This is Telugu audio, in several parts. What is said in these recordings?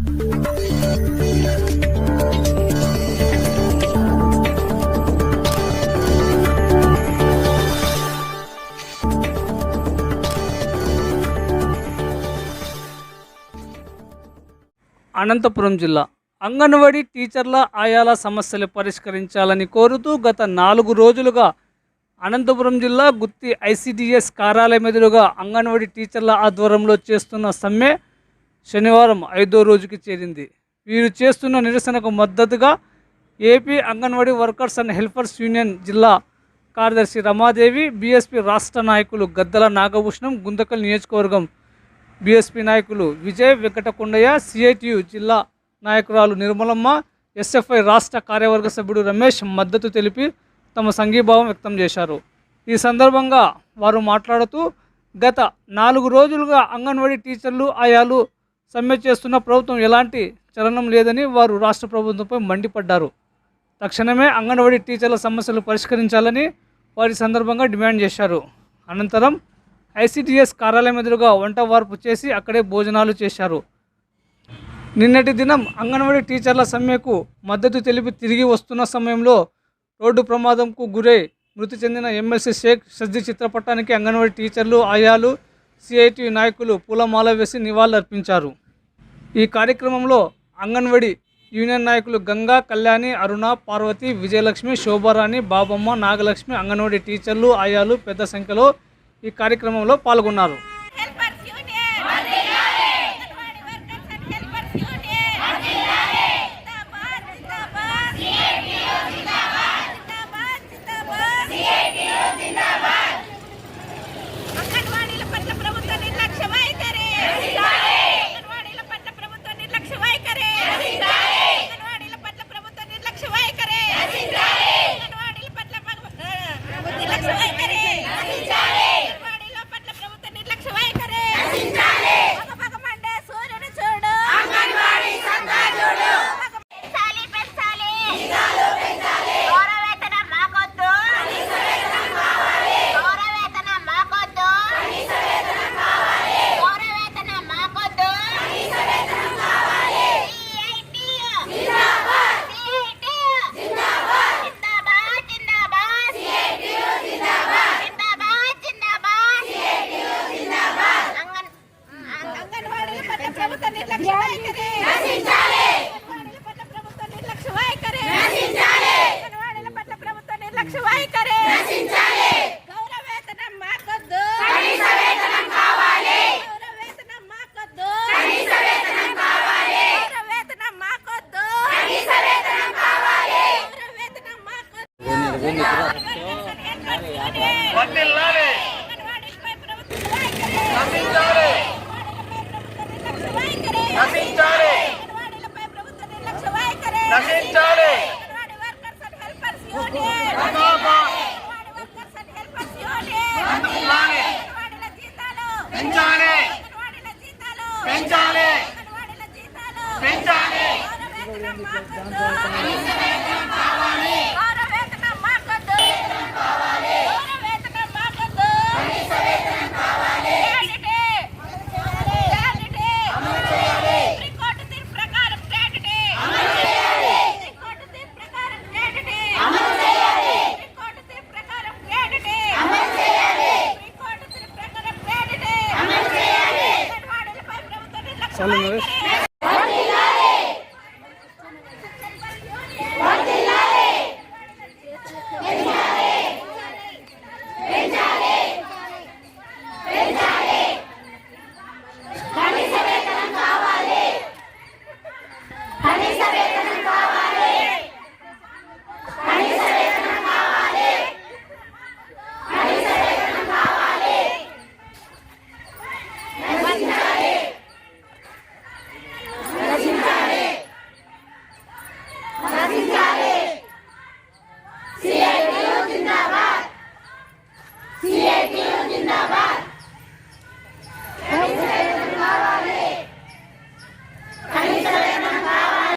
అనంతపురం జిల్లా అంగన్వాడీ టీచర్ల ఆయాల సమస్యలు పరిష్కరించాలని కోరుతూ గత నాలుగు రోజులుగా అనంతపురం జిల్లా గుత్తి ఐసిడిఎస్ కార్యాలయం ఎదురుగా అంగన్వాడీ టీచర్ల ఆధ్వర్యంలో చేస్తున్న సమ్మె శనివారం ఐదో రోజుకి చేరింది. వీరు చేస్తున్న నిరసనకు మద్దతుగా AP Anganwadi workers and helpers union జిల్లా కార్యదర్శి రమాదేవి బీఎస్పీ రాష్ట్ర నాయకులు గద్దల నాగభూషణం గుంతకల్ నియోజకవర్గం బీఎస్పీ నాయకులు విజయ్ వెంకటకొండయ్య సిఐటియు జిల్లా నాయకురాలు నిర్మలమ్మ ఎస్ఎఫ్ఐ రాష్ట్ర కార్యవర్గ సభ్యుడు రమేష్ మద్దతు తెలిపి తమ సంఘీభావం వ్యక్తం చేశారు. ఈ సందర్భంగా వారు మాట్లాడుతూ గత నాలుగు రోజులుగా అంగన్వాడీ టీచర్లు ఆయాలు సమ్మె చేస్తున్న ప్రభుత్వం ఎలాంటి చలనం లేదని వారు రాష్ట్ర ప్రభుత్వంపై మండిపడ్డారు. తక్షణమే అంగన్వాడీ టీచర్ల సమస్యలు పరిష్కరించాలని వారి సందర్భంగా డిమాండ్ చేశారు. అనంతరం ఐసిడిఎస్ కార్యాలయం ఎదురుగా వంట వార్పు చేసి అక్కడే భోజనాలు చేశారు. నిన్నటి దినం అంగన్వాడీ టీచర్ల సమ్మెకు మద్దతు తెలిపి తిరిగి వస్తున్న సమయంలో రోడ్డు ప్రమాదంకు గురై మృతి చెందిన ఎమ్మెల్సీ షేక్ సజ్జి చిత్రపటానికి అంగన్వాడీ టీచర్లు ఆయాలు సిఐటి నాయకులు పూలమాల వేసి నివాళులర్పించారు. ఈ కార్యక్రమంలో అంగన్వాడీ యూనియన్ నాయకులు గంగా కళ్యాణి అరుణ పార్వతి విజయలక్ష్మి శోభారాణి బాబమ్మ నాగలక్ష్మి అంగన్వాడీ టీచర్లు ఆయాలు పెద్ద సంఖ్యలో ఈ కార్యక్రమంలో పాల్గొన్నారు. ప్రభుత్వ నిర్లక్ష్య చాలు నరేష్. వైఖరి.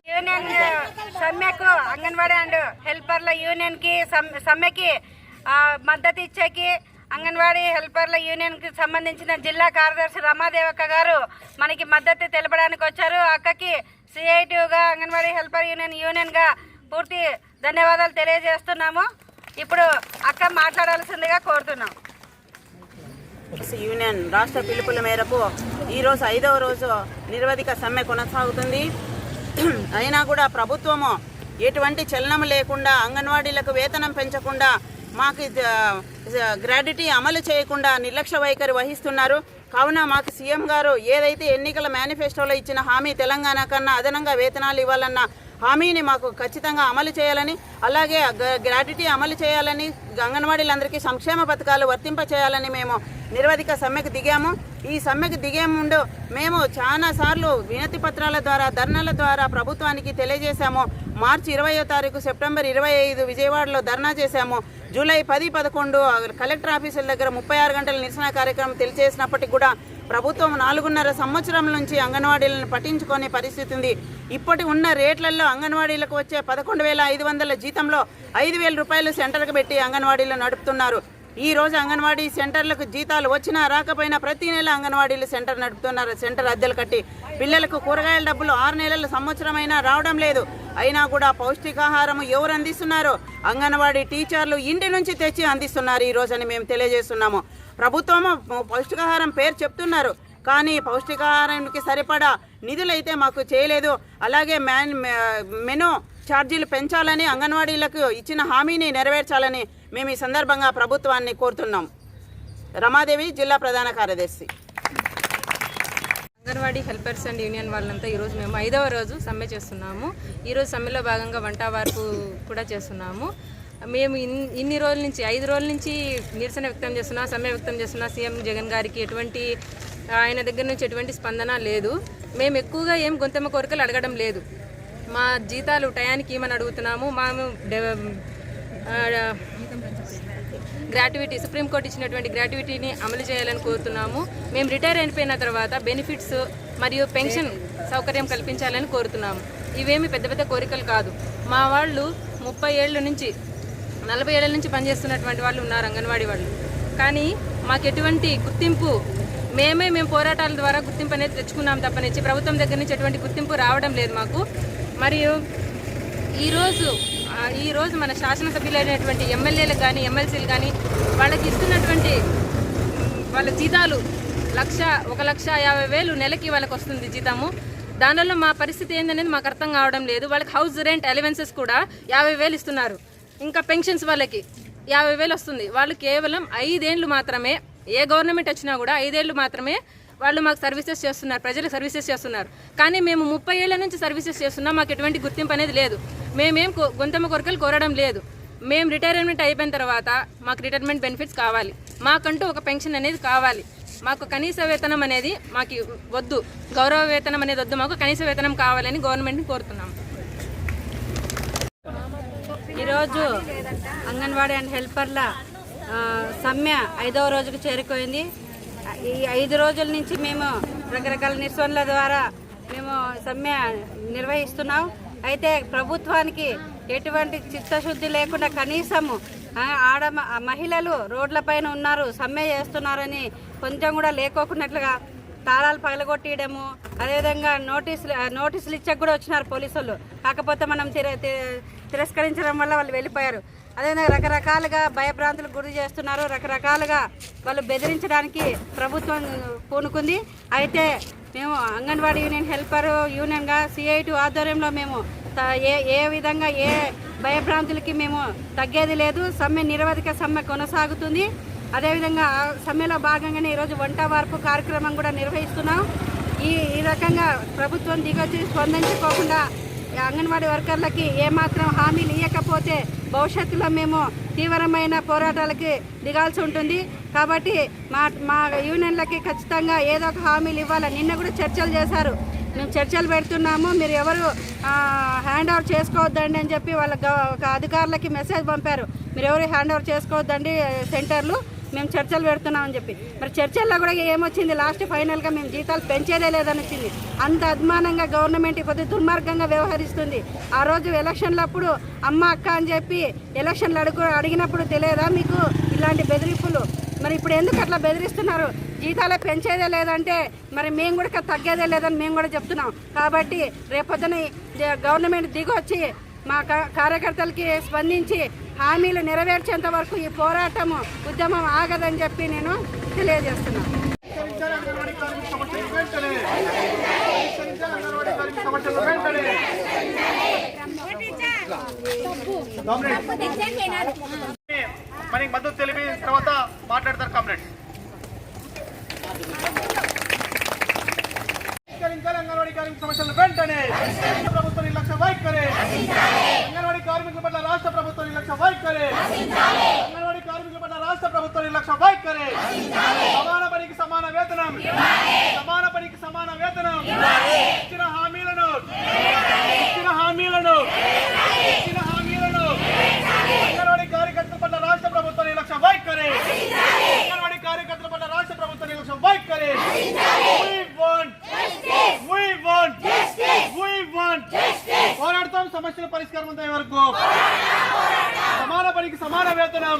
యూనియన్ సమ్మెకు అంగన్వాడీ అండ్ హెల్పర్ల యూనియన్కి సమ్- సమ్మెకి మద్దతు ఇచ్చేకి అంగన్వాడీ హెల్పర్ల యూనియన్కి సంబంధించిన జిల్లా కార్యదర్శి రమాదేవక్క గారు మనకి మద్దతు తెలపడానికి వచ్చారు. అక్కకి సిఐటిగా అంగన్వాడీ హెల్పర్ యూనియన్ యూనియన్గా పూర్తి ధన్యవాదాలు తెలియజేస్తున్నాము. ఇప్పుడు అక్క మాట్లాడాల్సిందిగా కోరుతున్నాం. యూనియన్ రాష్ట్ర పిలుపుల మేరకు ఈరోజు ఐదవ రోజు నిరవధిక సమ్మె కొనసాగుతుంది. అయినా కూడా ప్రభుత్వము ఎటువంటి చలనం లేకుండా అంగన్వాడీలకు వేతనం పెంచకుండా మాకు గ్రాడ్యుటీ అమలు చేయకుండా నిర్లక్ష్య వైఖరి వహిస్తున్నారు. కావున మాకు సీఎం గారు ఏదైతే ఎన్నికల మేనిఫెస్టోలో ఇచ్చిన హామీ తెలంగాణ కన్నా అదనంగా వేతనాలు ఇవ్వాలన్న హామీని మాకు ఖచ్చితంగా అమలు చేయాలని అలాగే గ్రాట్యుటీ అమలు చేయాలని అంగన్వాడీలందరికీ సంక్షేమ పథకాలు వర్తింప చేయాలని మేము నిరవధిక సమ్మెకు దిగాము. ఈ సమ్మెకు దిగే ముందు మేము చాలా సార్లు వినతి పత్రాల ద్వారా ధర్నాల ద్వారా ప్రభుత్వానికి తెలియజేశాము. మార్చి ఇరవయో తారీఖు సెప్టెంబర్ ఇరవై ఐదు విజయవాడలో ధర్నా చేశాము. జూలై పది పదకొండు కలెక్టర్ ఆఫీసుల దగ్గర ముప్పై ఆరు గంటల నిరసన కార్యక్రమం తెలియజేసినప్పటికీ కూడా ప్రభుత్వం నాలుగున్నర సంవత్సరం నుంచి అంగన్వాడీలను పట్టించుకునే పరిస్థితి ఉంది. ఇప్పటి ఉన్న రేట్లలో అంగన్వాడీలకు వచ్చే పదకొండు వేల ఐదు వందల జీతంలో ఐదు వేల రూపాయలు సెంటర్కి పెట్టి అంగన్వాడీలు నడుపుతున్నారు. ఈ రోజు అంగన్వాడీ సెంటర్లకు జీతాలు వచ్చినా రాకపోయినా ప్రతి నెల అంగన్వాడీలు సెంటర్ నడుపుతున్నారు. సెంటర్ అద్దెలు కట్టి పిల్లలకు కూరగాయల డబ్బులు ఆరు నెలల సంవత్సరమైనా రావడం లేదు. అయినా కూడా పౌష్టికాహారం ఎవరు అందిస్తున్నారు? అంగన్వాడీ టీచర్లు ఇంటి నుంచి తెచ్చి అందిస్తున్నారు ఈ అని మేము తెలియజేస్తున్నాము. ప్రభుత్వము పౌష్టికాహారం పేరు చెప్తున్నారు. కానీ పౌష్టికాహారానికి సరిపడా నిధులైతే మాకు చేయలేదు. అలాగే మ్యాన్ మెను ఛార్జీలు పెంచాలని అంగన్వాడీలకు ఇచ్చిన హామీని నెరవేర్చాలని మేము ఈ సందర్భంగా ప్రభుత్వాన్ని కోరుతున్నాం. రమాదేవి జిల్లా ప్రధాన కార్యదర్శి. అంగన్వాడీ హెల్పర్స్ అండ్ యూనియన్ వాళ్ళంతా ఈరోజు మేము ఐదవ రోజు సమ్మె చేస్తున్నాము. ఈరోజు సమ్మెలో భాగంగా వంట వార్పు కూడా చేస్తున్నాము. మేము ఇన్ ఇన్ని రోజుల నుంచి ఐదు రోజుల నుంచి నిరసన వ్యక్తం చేస్తున్నా సమ్మె వ్యక్తం చేస్తున్నా సీఎం జగన్ గారికి ఎటువంటి ఆయన దగ్గర నుంచి ఎటువంటి స్పందన లేదు. మేము ఎక్కువగా ఏం గొంతెమ్మ కోరికలు అడగడం లేదు. మా జీతాలు టయానికి ఇవ్వమని అడుగుతున్నాము? మేము గ్రాట్యుటీ సుప్రీంకోర్టు ఇచ్చినటువంటి గ్రాట్యుటీని అమలు చేయాలని కోరుతున్నాము. మేము రిటైర్ అయిపోయిన తర్వాత బెనిఫిట్స్ మరియు పెన్షన్ సౌకర్యం కల్పించాలని కోరుతున్నాము. ఇవేమి పెద్ద పెద్ద కోరికలు కాదు. మా వాళ్ళు ముప్పై ఏళ్ళ నుంచి నలభై ఏళ్ళ నుంచి పనిచేస్తున్నటువంటి వాళ్ళు ఉన్నారు అంగన్వాడీ వాళ్ళు. కానీ మాకు ఎటువంటి గుర్తింపు మేమే మేము పోరాటాల ద్వారా గుర్తింపు అనేది తెచ్చుకున్నాం తప్పనిచ్చి. ప్రభుత్వం దగ్గర నుంచి ఎటువంటి గుర్తింపు రావడం లేదు మాకు. మరియు ఈరోజు ఈరోజు మన శాసనసభ్యులైనటువంటి ఎమ్మెల్యేలకు కానీ ఎమ్మెల్సీలు కానీ వాళ్ళకి ఇస్తున్నటువంటి వాళ్ళ జీతాలు లక్ష ఒక లక్ష యాభై వేలు నెలకి వాళ్ళకి వస్తుంది జీతము. దానివల్ల మా పరిస్థితి ఏందనేది మాకు అర్థం కావడం లేదు. వాళ్ళకి హౌస్ రెంట్ అలవెన్సెస్ కూడా యాభై వేలు ఇస్తున్నారు. ఇంకా పెన్షన్స్ వాళ్ళకి యాభై వేలు వస్తుంది. వాళ్ళు కేవలం ఐదేండ్లు మాత్రమే ఏ గవర్నమెంట్ వచ్చినా కూడా ఐదేళ్ళు మాత్రమే వాళ్ళు మాకు సర్వీసెస్ చేస్తున్నారు ప్రజలకు సర్వీసెస్ చేస్తున్నారు. కానీ మేము ముప్పై ఏళ్ళ నుంచి సర్వీసెస్ చేస్తున్నాం మాకు ఎటువంటి గుర్తింపు అనేది లేదు. మేమేం గుంతమ్మ గొంతమ్మ కొరకలు కోరడం లేదు. మేము రిటైర్మెంట్ అయిపోయిన తర్వాత మాకు రిటైర్మెంట్ బెనిఫిట్స్ కావాలి. మాకంటూ ఒక పెన్షన్ అనేది కావాలి. మాకు కనీస వేతనం అనేది మాకు వద్దు. గౌరవ వేతనం అనేది వద్దు. మాకు కనీస వేతనం కావాలని గవర్నమెంట్ని కోరుతున్నాం. ఈరోజు అంగన్వాడీ అండ్ హెల్పర్ల సమ్మె ఐదవ రోజుకు చేరుకోయింది. ఈ ఐదు రోజుల నుంచి మేము రకరకాల నిరసనల ద్వారా మేము సమ్మె నిర్వహిస్తున్నాం. అయితే ప్రభుత్వానికి ఎటువంటి చిత్తశుద్ధి లేకుండా కనీసము ఆడ మ- మహిళలు రోడ్లపైన ఉన్నారు సమ్మె చేస్తున్నారని కొంచెం కూడా లేకోకున్నట్లుగా తాళాలు పగలగొట్టేయడము అదేవిధంగా నోటీసులు నోటీసులు ఇచ్చక కూడా వచ్చినారు పోలీసులు. కాకపోతే మనం తిర- తి- తిరస్కరించడం వల్ల వాళ్ళు వెళ్ళిపోయారు. అదేవిధంగా రకరకాలుగా భయభ్రాంతులకు గురి చేస్తున్నారు. రకరకాలుగా వాళ్ళు బెదిరించడానికి ప్రభుత్వం పూనుకుంది. అయితే మేము అంగన్వాడీ యూనియన్ హెల్పర్ యూనియన్గా సిఐటి ఆధ్వర్యంలో మేము త- ఏ ఏ విధంగా ఏ భయభ్రాంతులకి మేము తగ్గేది లేదు. సమ్మె నిరవధిక సమ్మె కొనసాగుతుంది. అదేవిధంగా ఆ సమ్మెలో భాగంగానే ఈరోజు వంట వార్పు కార్యక్రమం కూడా నిర్వహిస్తున్నాం. ఈ ఈ రకంగా ప్రభుత్వం దిగొచ్చి స్పందించుకోకుండా అంగన్వాడీ వర్కర్లకి ఏమాత్రం హామీలు ఇవ్వకపోతే భవిష్యత్తులో మేము తీవ్రమైన పోరాటాలకి దిగాల్సి ఉంటుంది. కాబట్టి మా మా యూనియన్లకి ఖచ్చితంగా ఏదో ఒక హామీలు ఇవ్వాలి? నిన్న కూడా చర్చలు చేశారు. మేము చర్చలు పెడుతున్నాము. మీరు ఎవరు హ్యాండ్ ఓవర్ చేసుకోవద్దండి అని చెప్పి వాళ్ళ ఒక అధికారులకి మెసేజ్ పంపారు. మీరు ఎవరు హ్యాండ్ ఓవర్ చేసుకోవద్దండి సెంటర్లు? మేము చర్చలు పెడుతున్నామని చెప్పి. మరి చర్చల్లో కూడా ఏమొచ్చింది? లాస్ట్ ఫైనల్గా మేము జీతాలు పెంచేదే లేదని వచ్చింది అంత అభిమానంగా గవర్నమెంట్ కొద్ది దుర్మార్గంగా వ్యవహరిస్తుంది. ఆ రోజు ఎలక్షన్లప్పుడు అమ్మ అక్క అని చెప్పి ఎలక్షన్లు అడుగు అడిగినప్పుడు తెలియదా మీకు ఇలాంటి బెదిరింపులు? మరి ఇప్పుడు ఎందుకు అట్లా బెదిరిస్తున్నారు? జీతాలు పెంచేదే లేదంటే మరి మేము కూడా తగ్గేదే లేదని మేము కూడా చెప్తున్నాం. కాబట్టి రేపొద్దున గవర్నమెంట్ దిగొచ్చి మా కా- కార్యకర్తలకి స్పందించి హామీలు నెరవేర్చేంత వరకు ఈ పోరాటము ఉద్యమం ఆగదని చెప్పి నేను తెలియజేస్తున్నాను మనకి మద్దతు తెలిపిన తర్వాత మాట్లాడతారు కామ్రేడ్ పరిష్కరించాలి అంగన్వాడీ కార్మిక సమస్యలు వెంటనే ప్రభుత్వ నిర్లక్ష్య వైఖరి అంగన్వాడీ కార్మికుల పట్ల రాష్ట్ర ప్రభుత్వ నిర్లక్ష్య వైఖరి అంగన్వాడీ కార్మికుల పట్ల రాష్ట్ర ప్రభుత్వ నిర్లక్ష్య వైఖరి సమాన పనికి సమాన వేతనం సమాన పనికి సమాన వేతనం ఇచ్చిన హామీలను ఇచ్చిన హామీలను ఇచ్చిన హామీలను అంగన్వాడీ కార్యకర్తల పట్ల రాష్ట్ర ప్రభుత్వ నిర్లక్ష్య వైఖరి అంగన్వాడీ కార్యకర్తల పట్ల రాష్ట్ర ప్రభుత్వ నిర్లక్ష్య వైఖరి We want We want We want పోరాడతాం సమస్యల పరిష్కారం అంతే వరకు. సమాన పనికి సమాన వేతనం.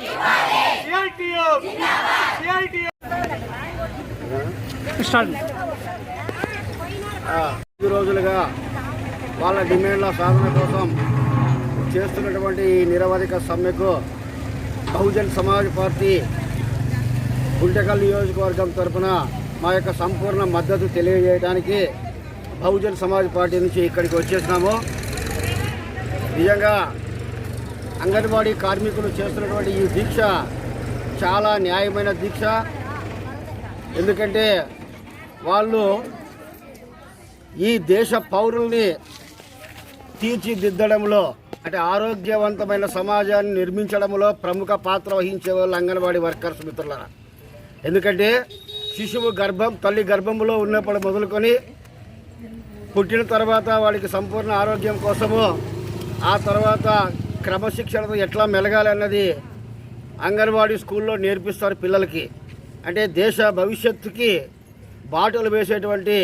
ఐదు రోజులుగా వాళ్ళ డిమాండ్ల సాధన కోసం చేస్తున్నటువంటి ఈ నిరవధిక సమ్మెకు బహుజన్ సమాజ్ పార్టీ గుంటకల్ నియోజకవర్గం తరఫున మా యొక్క సంపూర్ణ మద్దతు తెలియజేయడానికి బహుజన్ సమాజ్ పార్టీ నుంచి ఇక్కడికి వచ్చేసినాము. నిజంగా అంగన్వాడీ కార్మికులు చేస్తున్నటువంటి ఈ దీక్ష చాలా న్యాయమైన దీక్ష. ఎందుకంటే వాళ్ళు ఈ దేశ పౌరుల్ని తీర్చిదిద్దడంలో అంటే ఆరోగ్యవంతమైన సమాజాన్ని నిర్మించడంలో ప్రముఖ పాత్ర వహించే వాళ్ళు అంగన్వాడీ వర్కర్స్ మిత్రులరా. ఎందుకంటే శిశువు గర్భం తల్లి గర్భంలో ఉన్నప్పుడు మొదలుకొని పుట్టిన తర్వాత వాడికి సంపూర్ణ ఆరోగ్యం కోసము ఆ తర్వాత క్రమశిక్షణతో ఎట్లా మెలగాలి అన్నది అంగన్వాడీ స్కూల్లో నేర్పిస్తారు పిల్లలకి. అంటే దేశ భవిష్యత్తుకి బాటలు వేసేటువంటి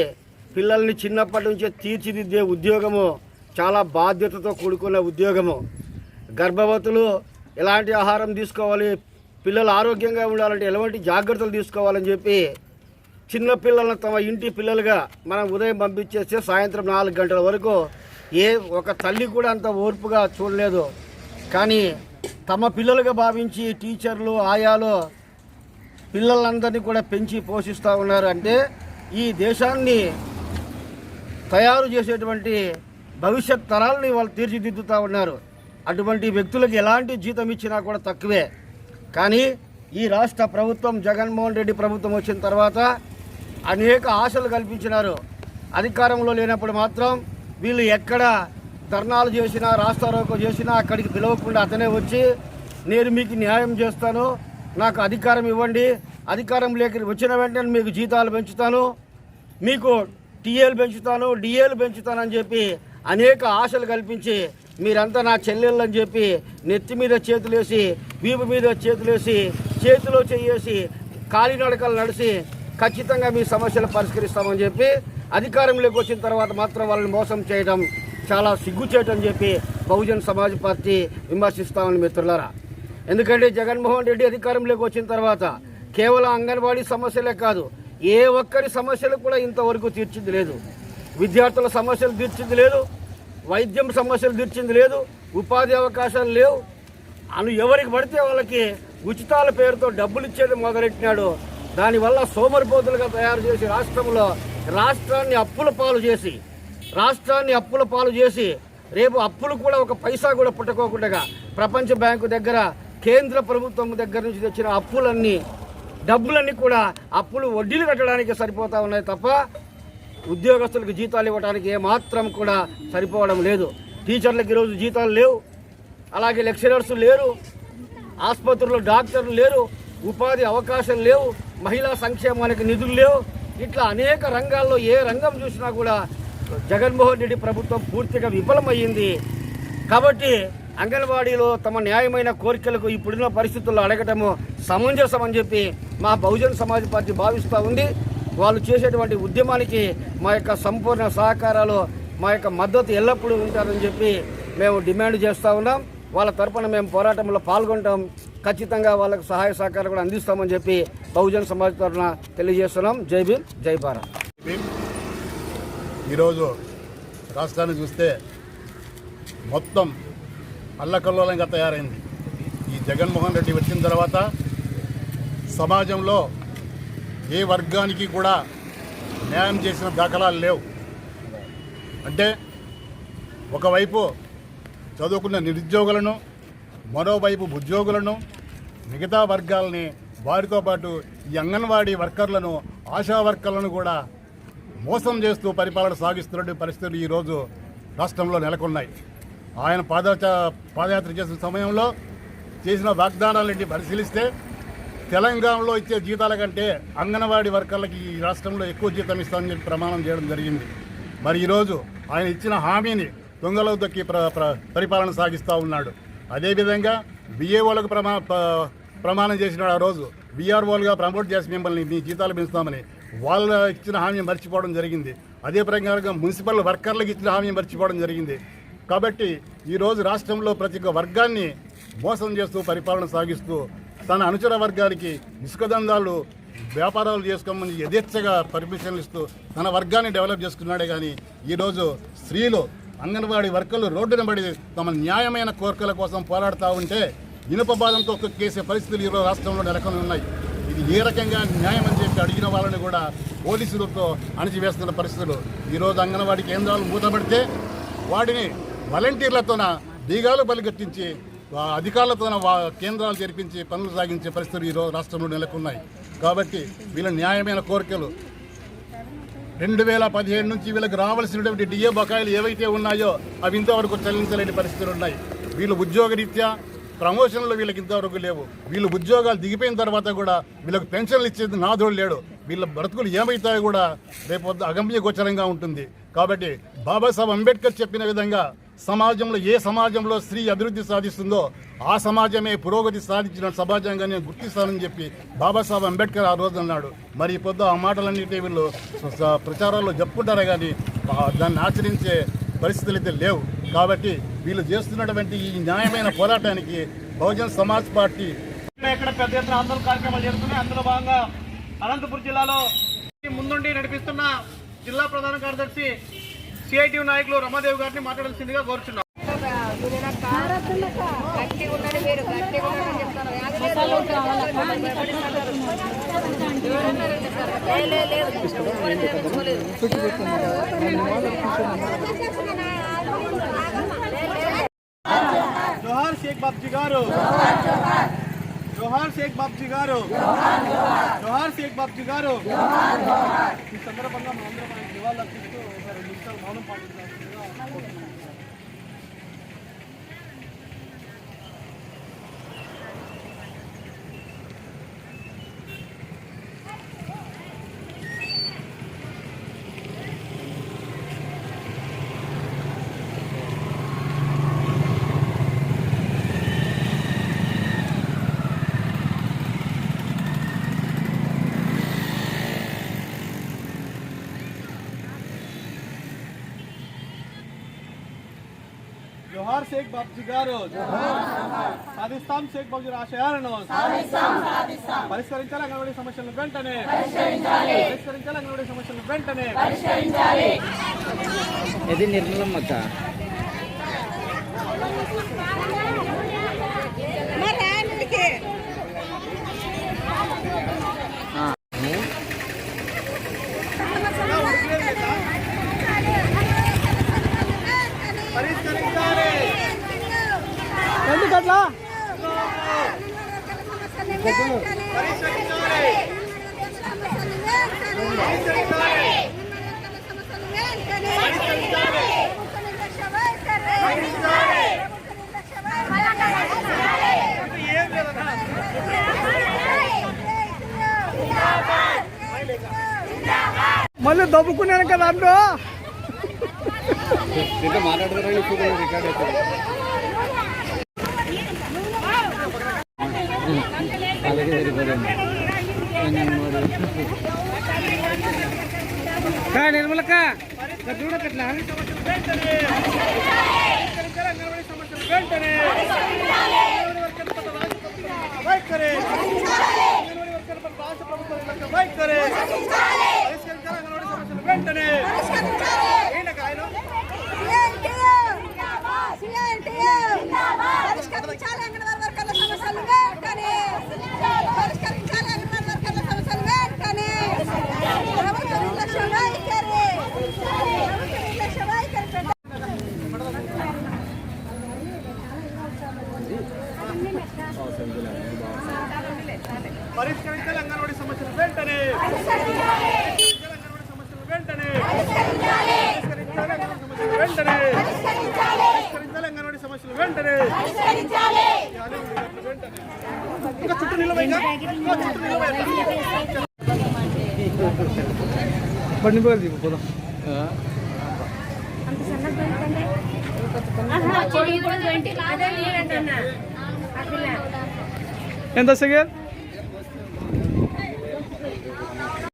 పిల్లల్ని చిన్నప్పటి నుంచే తీర్చిదిద్దే ఉద్యోగము చాలా బాధ్యతతో కూడుకున్న ఉద్యోగము. గర్భవతులు ఎలాంటి ఆహారం తీసుకోవాలి? పిల్లలు ఆరోగ్యంగా ఉండాలంటే ఎలాంటి జాగ్రత్తలు తీసుకోవాలని చెప్పి చిన్న పిల్లలను తమ ఇంటి పిల్లలుగా మనం ఉదయం పంపించేస్తే సాయంత్రం నాలుగు గంటల వరకు ఏ ఒక తల్లి కూడా అంత ఓర్పుగా చూడలేదు. కానీ తమ పిల్లలుగా భావించి టీచర్లు ఆయాలు పిల్లలందరినీ కూడా పెంచి పోషిస్తూ ఉన్నారు అంటే ఈ దేశాన్ని తయారు చేసేటువంటి భవిష్యత్ తరాలని వాళ్ళు తీర్చిదిద్దుతూ ఉన్నారు. అటువంటి వ్యక్తులకు ఎలాంటి జీతం ఇచ్చినా కూడా తక్కువే. కానీ ఈ రాష్ట్ర ప్రభుత్వం జగన్మోహన్ రెడ్డి ప్రభుత్వం వచ్చిన తర్వాత అనేక ఆశలు కల్పించినారు. అధికారంలో లేనప్పుడు మాత్రం వీళ్ళు ఎక్కడ ధర్నాలు చేసినా రాస్తారోకో చేసినా అక్కడికి పిలవకుండా అతనే వచ్చి నేను మీకు న్యాయం చేస్తాను నాకు అధికారం ఇవ్వండి అధికారం లేక వచ్చిన వెంటనే మీకు జీతాలు పెంచుతాను మీకు టీఏలు పెంచుతాను డిఏలు పెంచుతానని చెప్పి అనేక ఆశలు కల్పించి మీరంతా నా చెల్లెళ్ళు అని చెప్పి నెత్తి మీద చేతులేసి వీపు మీద చేతులేసి చేతిలో చేయేసి కాలినడకలు నడిచి ఖచ్చితంగా మీ సమస్యలు పరిష్కరిస్తామని చెప్పి అధికారంలోకి వచ్చిన తర్వాత మాత్రం వాళ్ళని మోసం చేయడం చాలా సిగ్గుచేటని చెప్పి బహుజన్ సమాజ్ పార్టీ విమర్శిస్తామని మిత్రులారా. ఎందుకంటే జగన్మోహన్ రెడ్డి అధికారంలోకి వచ్చిన తర్వాత కేవలం అంగన్వాడీ సమస్యలే కాదు ఏ ఒక్కరి సమస్యలు కూడా ఇంతవరకు తీర్చింది లేదు. విద్యార్థుల సమస్యలు తీర్చింది లేదు వైద్యం సమస్యలు తీర్చింది లేదు ఉపాధి అవకాశాలు లేవు. అను ఎవరికి పడితే వాళ్ళకి ఉచితాల పేరుతో డబ్బులు ఇచ్చేది మొదలెట్టినాడు. దానివల్ల సోమరిపోతులుగా తయారు చేసి రాష్ట్రంలో రాష్ట్రాన్ని అప్పుల పాలు చేసి రాష్ట్రాన్ని అప్పుల పాలు చేసి రేపు అప్పులు కూడా ఒక పైసా కూడా పుట్టుకోకుండా ప్రపంచ బ్యాంకు దగ్గర కేంద్ర ప్రభుత్వం దగ్గర నుంచి తెచ్చిన అప్పులన్నీ డబ్బులన్నీ కూడా అప్పులు వడ్డీలు కట్టడానికి సరిపోతా ఉన్నాయి తప్ప ఉద్యోగస్తులకు జీతాలు ఇవ్వడానికి ఏమాత్రం కూడా సరిపోవడం లేదు. టీచర్లకు ఈరోజు జీతాలు లేవు. అలాగే లెక్చరర్స్ లేరు. ఆసుపత్రుల్లో డాక్టర్లు లేరు. ఉపాధి అవకాశాలు లేవు. మహిళా సంక్షేమానికి నిధులు లేవు. ఇట్లా అనేక రంగాల్లో ఏ రంగం చూసినా కూడా జగన్మోహన్ రెడ్డి ప్రభుత్వం పూర్తిగా విఫలమయ్యింది. కాబట్టి అంగన్వాడీలో తమ న్యాయమైన కోరికలకు ఇప్పుడున్న పరిస్థితుల్లో అడగటము సమంజసం అని చెప్పి మా బహుజన్ సమాజ్ పార్టీ భావిస్తూ ఉంది. వాళ్ళు చేసేటువంటి ఉద్యమానికి మా యొక్క సంపూర్ణ సహకారాలు మా యొక్క మద్దతు ఎల్లప్పుడూ ఉంటారని చెప్పి మేము డిమాండ్ చేస్తూ ఉన్నాం. వాళ్ళ తరపున మేము పోరాటంలో పాల్గొంటాం. ఖచ్చితంగా వాళ్ళకు సహాయ సహకారం కూడా అందిస్తామని చెప్పి బహుజన్ సమాజ్ తరఫున తెలియజేస్తున్నాం. జై భీమ్ జై భారత్. ఈరోజు రాష్ట్రాన్ని చూస్తే మొత్తం అల్లకల్లోలంగా తయారైంది. ఈ జగన్మోహన్ రెడ్డి వచ్చిన తర్వాత సమాజంలో ఏ వర్గానికి కూడా న్యాయం చేసిన దాఖలాలు లేవు. అంటే ఒకవైపు చదువుకున్న నిరుద్యోగులను మరోవైపు ఉద్యోగులను మిగతా వర్గాలని వారితో పాటు ఈ అంగన్వాడీ వర్కర్లను ఆశా వర్కర్లను కూడా మోసం చేస్తూ పరిపాలన సాగిస్తున్న పరిస్థితులు ఈరోజు రాష్ట్రంలో నెలకొన్నాయి. ఆయన పాదయాత్ర పాదయాత్ర చేసిన సమయంలో చేసిన వాగ్దానాలన్నింటినీ పరిశీలిస్తే తెలంగాణలో ఇచ్చే జీతాల కంటే అంగన్వాడీ వర్కర్లకి ఈ రాష్ట్రంలో ఎక్కువ జీతం ఇస్తామని చెప్పి ప్రమాణం చేయడం జరిగింది. మరి ఈరోజు ఆయన ఇచ్చిన హామీని దొంగలో దొక్కి ప్ర ప్ర- పరిపాలన సాగిస్తూ ఉన్నాడు. అదేవిధంగా బిఏఓలకు ప్రమా ప్రమాణం చేసినాడు ఆ రోజు. బీఆర్ఓలుగా ప్రమోట్ చేసి మిమ్మల్ని మీ జీతాలు పెంచుతామని వాళ్ళ ఇచ్చిన హామీ మర్చిపోవడం జరిగింది. అదే ప్రకారంగా మున్సిపల్ వర్కర్లకు ఇచ్చిన హామీ మర్చిపోవడం జరిగింది. కాబట్టి ఈరోజు రాష్ట్రంలో ప్రతి ఒక్క వర్గాన్ని మోసం చేస్తూ పరిపాలన సాగిస్తూ తన అనుచర వర్గానికి ఇసుక దందాలు వ్యాపారాలు చేసుకోమని యథేచ్ఛగా పర్మిషన్లు ఇస్తూ తన వర్గాన్ని డెవలప్ చేసుకున్నాడే కానీ ఈరోజు స్త్రీలు అంగన్వాడీ వర్కర్లు రోడ్డున పడి తమ న్యాయమైన కోరికల కోసం పోరాడుతూ ఉంటే ఇనుప బాధంతో కేసే పరిస్థితులు ఈరోజు రాష్ట్రంలో నెలకొని ఉన్నాయి. ఇది ఏ రకంగా న్యాయం అని చెప్పి అడిగిన వాళ్ళని కూడా పోలీసులతో అణిచివేస్తున్న పరిస్థితులు. ఈరోజు అంగన్వాడీ కేంద్రాలు మూతపడితే వాటిని వాలంటీర్లతోన బీగాలు బలిగట్టించి అధికారులతో వా కేంద్రాలు జరిపించి పనులు సాగించే పరిస్థితులు ఈరోజు రాష్ట్రంలో నెలకొన్నాయి. కాబట్టి వీళ్ళ న్యాయమైన కోరికలు రెండు వేల పదిహేడు నుంచి వీళ్ళకి రావాల్సినటువంటి డిఏ బకాయిలు ఏవైతే ఉన్నాయో అవి ఇంతవరకు చెల్లించలేని పరిస్థితులు ఉన్నాయి. వీళ్ళు ఉద్యోగరీత్యా ప్రమోషన్లు వీళ్ళకి ఇంతవరకు లేవు. వీళ్ళు ఉద్యోగాలు దిగిపోయిన తర్వాత కూడా వీళ్ళకి పెన్షన్లు ఇచ్చేది నాదోడు లేడు. వీళ్ళ బ్రతుకులు ఏమవుతాయో కూడా రేపు అగమ్య గోచరంగా ఉంటుంది. కాబట్టి బాబాసాహెబ్ అంబేద్కర్ చెప్పిన విధంగా సమాజంలో ఏ సమాజంలో స్త్రీ అభివృద్ధి సాధిస్తుందో ఆ సమాజమే పురోగతి సాధించిన సమాజంగా నేను గుర్తిస్తానని చెప్పి బాబాసాహెబ్ అంబేద్కర్ ఆ రోజు అన్నాడు. మరి పొద్దు ఆ మాటలన్నిటి వీళ్ళు ప్రచారాల్లో చెప్పుకుంటారే కానీ దాన్ని ఆచరించే పరిస్థితులు అయితే లేవు. కాబట్టి వీళ్ళు చేస్తున్నటువంటి ఈ న్యాయమైన పోరాటానికి బహుజన్ సమాజ్ పార్టీ ఇక్కడ పెద్ద ఎత్తున ఆందోళన కార్యక్రమాలు జరుగుతున్నాయి. అందులో భాగంగా అనంతపురం జిల్లాలో ముందుండి నడిపిస్తున్న జిల్లా ప్రధాన కార్యదర్శి సిఐటి నాయకులు రమాదేవి గారిని మాట్లాడాల్సిందిగా కోరుచున్నాం. జోహార్ షేక్ బాబ్జీ గారు. జోహార్ షేక్ బాబ్జీ గారు. జోహార్ షేక్ బాబ్జీ గారు. ఈ సందర్భంగా మనందరం నివాళులు అర్పిస్తూ ఒక రెండు నిమిషాలు మౌనం పాటించాల్సిందిగా జోహార్ షేక్ బాబ్జీ గారు సాధిస్తాం షేక్ బాబ్జీ ఆశయాలను పరిష్కరించాలి అంగన్వాడీ సమస్యలను వెంటనే పరిష్కరించాలి అంగన్వాడీ సమస్యలను వెంటనే ఇది నిర్మలమ్మక్క మరి ఆయనకి పరిష్కరించాలి ఎందుకట్లా మళ్ళీ దబ్బుకున్నాను కదా అంటూ అలాగే సరిపోయింది నిర్మలక్క చూడకట్లా వెంటనే. పరిష్కరించాలి అంగన్వాడీ సమస్యలు వెంటనే అంగన్వాడీ వర్కర్ల పట్ల రాష్ట్ర ప్రభుత్వం వైఖరి అంగన్వాడీ వర్కర్ల పట్ల రాష్ట్ర ప్రభుత్వ నిర్లక్ష్య వైఖరి పరిష్కరించాలి అంగన్వాడీ సమస్యలు వెంటనే ఏంటక్క ఆయన పరిష్కరించాలి అంగన్వాడీ వర్కర్ల సమస్యలు వెంటనే పరిష్కరించాలి అంగన్వాడీ వర్కర్ల సమస్యలు వెంటనే ప్రభుత్వ నిర్లక్ష్య వైఖరి ప్రభుత్వ నిర్లక్ష్య వైఖరి పరిష్కరించాలి అంగన్వాడీ సమస్యలు వెంటనే పరిష్కరించాలి అంగన్వాడీ సమస్యలు వెంటనే వెంటనే పరిష్కరించాలి అంగన్వాడీ సమస్యలు వెంటనే ఇంకా చుట్టూ చుట్టూ బండి పోయి పోదాం എന്താ സഖിയാൽ